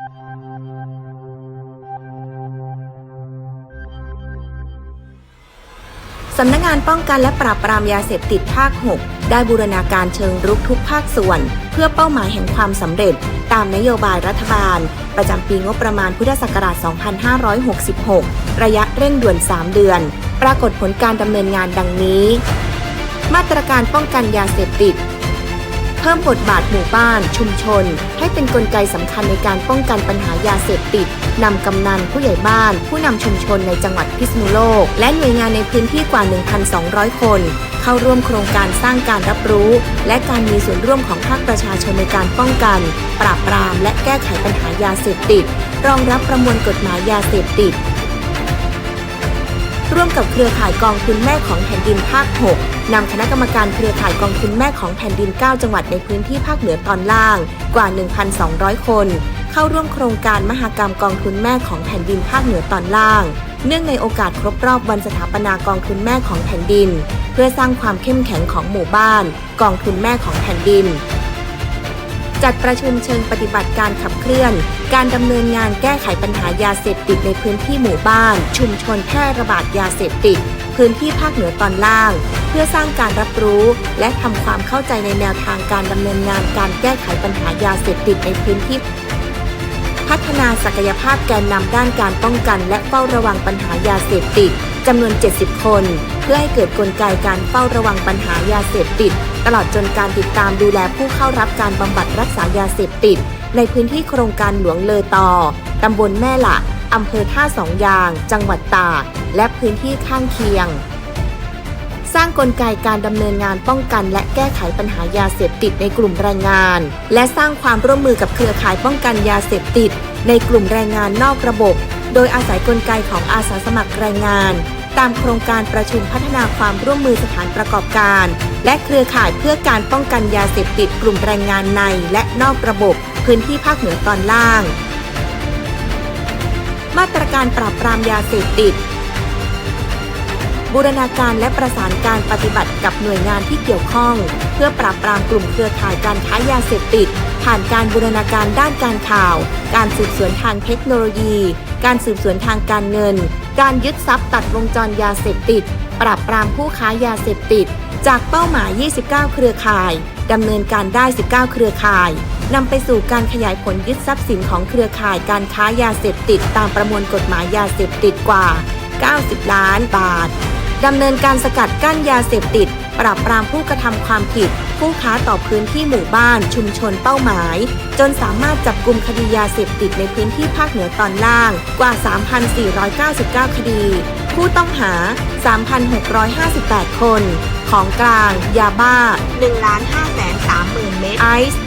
สำนักงานป้องกันและปราบปรามยาเสพติดภาค 6 ได้บูรณาการเชิงรุกทุกภาคส่วน เพื่อเป้าหมายแห่งความสำเร็จ ตามนโยบายรัฐบาล ประจำปีงบประมาณพุทธศักราช 2566 ระยะเร่งด่วน 3 เดือน ปรากฏผลการดำเนินงานดังนี้ มาตรการป้องกันยาเสพติด เพิ่มบทบาทหมู่บ้าน ชุมชน ให้เป็นนกลไกสำคัญในการป้องกันปัญหายาเสพติดนำกำนันผู้ใหญ่บ้าน ผู้นำชุมชนในจังหวัดพิษณุโลก และหน่วยงานในพื้นที่กว่า 1,200 คน เข้าร่วมโครงการสร้างการรับรู้ และการมีส่วนร่วมของภาคประชาชนในการป้องกัน ปราบปราม และแก้ไขปัญหายาเสพติด รองรับประมวลกฎหมายยาเสพติด ร่วมกับเครือข่ายกองทุนแม่ของแผ่นดินภาค 6 นำคณะกรรมการเครือข่ายกองทุนแม่ของแผ่นดิน 9 จังหวัดในพื้นที่ภาคเหนือตอนล่าง กว่า 1,200 คน เข้าร่วมโครงการมหกรรมกองทุนแม่ของแผ่นดินภาคเหนือตอนล่าง เนื่องในโอกาสครบรอบวันสถาปนากองทุนแม่ของแผ่นดิน เพื่อสร้างความเข้มแข็งของหมู่บ้าน กองทุนแม่ของแผ่นดิน จัดประชุมเชิงปฏิบัติการขับเคลื่อน การดำเนินงานแก้ไขปัญหายาเสพติดในพื้นที่หมู่บ้าน ชุมชนแพร่ระบาดยาเสพติด พื้นที่ภาคเหนือตอนล่าง เพื่อสร้างการรับรู้ และทำความเข้าใจในแนวทางการดำเนินงานการแก้ไขปัญหายาเสพติดในพื้นที่พัฒนาศักยภาพแกนนำด้านการป้องกันและเฝ้าระวังปัญหายาเสพติดจำนวน 70 คน เพื่อให้เกิดกลไกการเฝ้าระวังปัญหายาเสพติด ตลอดจนการติดตามดูแลผู้เข้ารับการบำบัดรักษายาเสพติด ในพื้นที่โครงการหลวงเลอตอตำบลแม่ละอำเภอท่าสองยาง จังหวัดตาก และพื้นที่ข้างเคียง สร้างกลไกการดำเนินงานป้องกัน และแก้ไขปัญหายาเสพติดในกลุ่มแรงงาน และสร้างความร่วมมือกับเครือข่ายป้องกันยาเสพติด ในกลุ่มแรงงานนอกระบบ โดยอาศัยกลไกของอาสาสมัครแรงงาน ตามโครงการประชุมพัฒนาความร่วมมือสถานประกอบการ และเครือข่ายเพื่อการป้องกันยาเสพติดกลุ่มแรงงานในและนอกระบบพื้นที่ภาคเหนือตอนล่าง มาตรการปราบปรามยาเสพติดบูรณาการและประสานการปฏิบัติกับหน่วยงานที่เกี่ยวข้อง เพื่อปราบปรามกลุ่มเครือข่ายการค้ายาเสพติด ผ่านการบูรณาการด้านการข่าว การสืบสวนทางเทคโนโลยี การสืบสวนทางการเงิน การยึดทรัพย์ตัดวงจรยาเสพติด ปราบปรามผู้ค้ายาเสพติด จากเป้าหมาย 29 เครือข่าย ดำเนินการได้ 19 เครือข่ายนำไปสู่การขยายผลยึดทรัพย์สินของเครือข่ายการค้ายาเสพติด ตามประมวลกฎหมายยาเสพติดกว่า 90 ล้านบาทดำเนินการสกัดกั้นยาเสพติด ปราบปรามผู้กระทำความผิด ผู้ค้าต่อพื้นที่หมู่บ้าน ชุมชนเป้าหมาย จนสามารถจับกลุ่มคดียาเสพติดในพื้นที่ภาคเหนือตอนล่างกว่า 3,499 คดี ผู้ต้องหา 3,658 คน ของกลางยาบ้า 1 5 3 0 0 0 0 เมตรไอซ์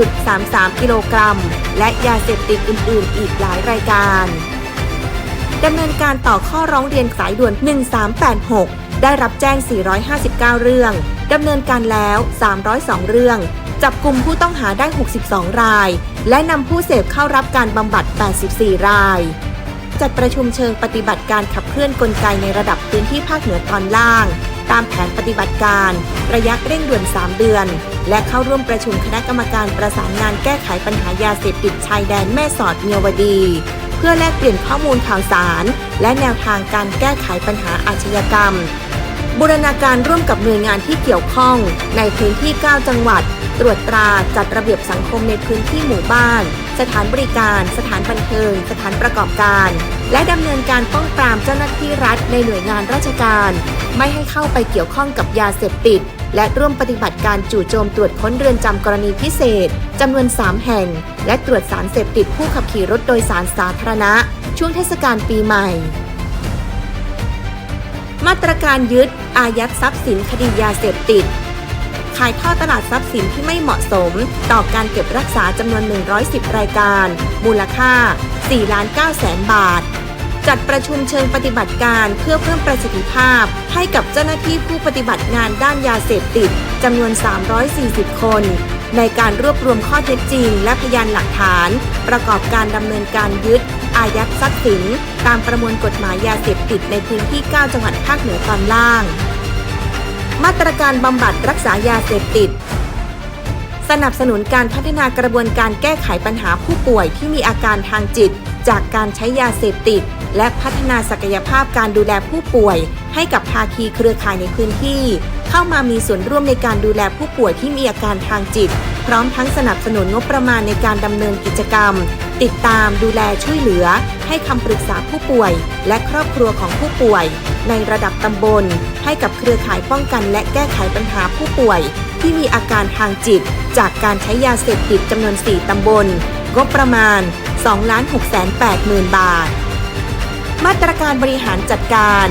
1.33 กิโลกรัม และยาเสพติดอื่น ๆ อีกหลายรายการดำเนินการต่อข้อร้องเรียนสายด่วน 1386 ได้รับแจ้ง 459 เรื่อง ดำเนินการแล้ว 302 เรื่อง จับกลุ่มผู้ต้องหาได้ 62 ราย และนำผู้เสพเข้ารับการบำบัด 84 ราย จัดประชุมเชิงปฏิบัติการขับเคลื่อนกลไกในระดับพื้นที่ภาคเหนือตอนล่าง ตามแผนปฏิบัติการ ระยะเร่งด่วน 3 เดือน และเข้าร่วมประชุมคณะกรรมการประสานงานแก้ไขปัญหายาเสพติดชายแดนแม่สอดเมียวดีเพื่อแลกเปลี่ยนข้อมูลข่าวสาร และแนวทางการแก้ไขปัญหาอาชญากรรม บูรณาการร่วมกับหน่วยงานที่เกี่ยวข้อง ในพื้นที่ 9 จังหวัด ตรวจตราจัดระเบียบสังคมในพื้นที่หมู่บ้าน สถานบริการ สถานบันเทิง สถานประกอบการ และดำเนินการป้องปรามเจ้าหน้าที่รัฐในหน่วยงานราชการ ไม่ให้เข้าไปเกี่ยวข้องกับยาเสพติด และร่วมปฏิบัติการจู่โจมตรวจค้นเรือนจำกรณีพิเศษจำนวน 3 แห่ง และตรวจสารเสพติดผู้ขับขี่รถโดยสารสาธารณะ ช่วงเทศกาลปีใหม่ มาตรการยึด อายัดทรัพย์สินคดียาเสพติด ขายทอดตลาดทรัพย์สินที่ไม่เหมาะสม ต่อการเก็บรักษาจำนวน 110 รายการ มูลค่า4ล้าน9แสนบาท จัดประชุมเชิงปฏิบัติการเพื่อเพิ่มประสิทธิภาพ ให้กับเจ้าหน้าที่ผู้ปฏิบัติงานด้านยาเสพติดจำนวน 340 คน ในการรวบรวมข้อเท็จจริง และพยานหลักฐาน ประกอบการดำเนินการยึด อายัดทรัพย์สิน ตามประมวลกฎหมายยาเสพติดในพื้นที่ 9 จังหวัดภาคเหนือตอนล่าง มาตรการบำบัดรักษายาเสพติด สนับสนุนการพัฒนากระบวนการแก้ไขปัญหาผู้ป่วยที่มีอาการทางจิต จากการใช้ยาเสพติด และพัฒนาศักยภาพการดูแลผู้ป่วย ให้กับภาคีเครือข่ายในพื้นที่ เข้ามามีส่วนร่วมในการดูแลผู้ป่วยที่มีอาการทางจิต พร้อมทั้งสนับสนุนงบประมาณในการดำเนินกิจกรรม ติดตามดูแลช่วยเหลือ ให้คำปรึกษาผู้ป่วย และครอบครัวของผู้ป่วย ในระดับตำบล ให้กับเครือข่ายป้องกัน และแก้ไขปัญหาผู้ป่วย ที่มีอาการทางจิต จากการใช้ยาเสพติดจำนวน 4 ตำบล งบประมาณ 2 6 8 0 0 0 0 บาท มาตรการบริหารจัดการ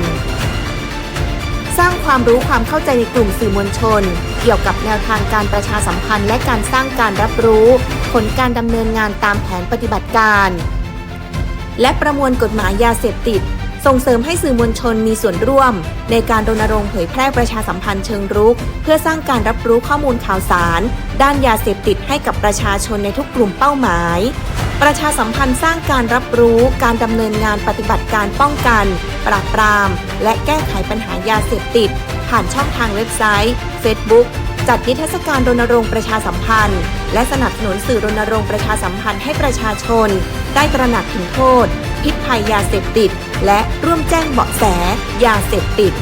สร้างความรู้ความเข้าใจในกลุ่มสื่อมวลชน เกี่ยวกับแนวทางการประชาสัมพันธ์ และการสร้างการรับรู้ ผลการดำเนินงานตามแผนปฏิบัติการ และประมวลกฎหมายยาเสพติด ส่งเสริมให้สื่อมวลชนมีส่วนร่วม ในการรณรงค์เผยแพร่ประชาสัมพันธ์เชิงรุก เพื่อสร้างการรับรู้ข้อมูลข่าวสาร ด้านยาเสพติดให้กับประชาชนในทุกกลุ่มเป้าหมาย ประชาสัมพันธ์สร้างการรับรู้การดำเนินงานปฏิบัติการป้องกัน ปราบปราม และแก้ไขปัญหายาเสพติด ผ่านช่องทางเว็บไซต์ Facebook จัดนิทรรศการรณรงค์ประชาสัมพันธ์ และสนับสนุนสื่อรณรงค์ประชาสัมพันธ์ให้ประชาชน ได้ตระหนักถึงโทษ พิษภัยยาเสพติด และร่วมแจ้งเบาะแส ยาเสพติด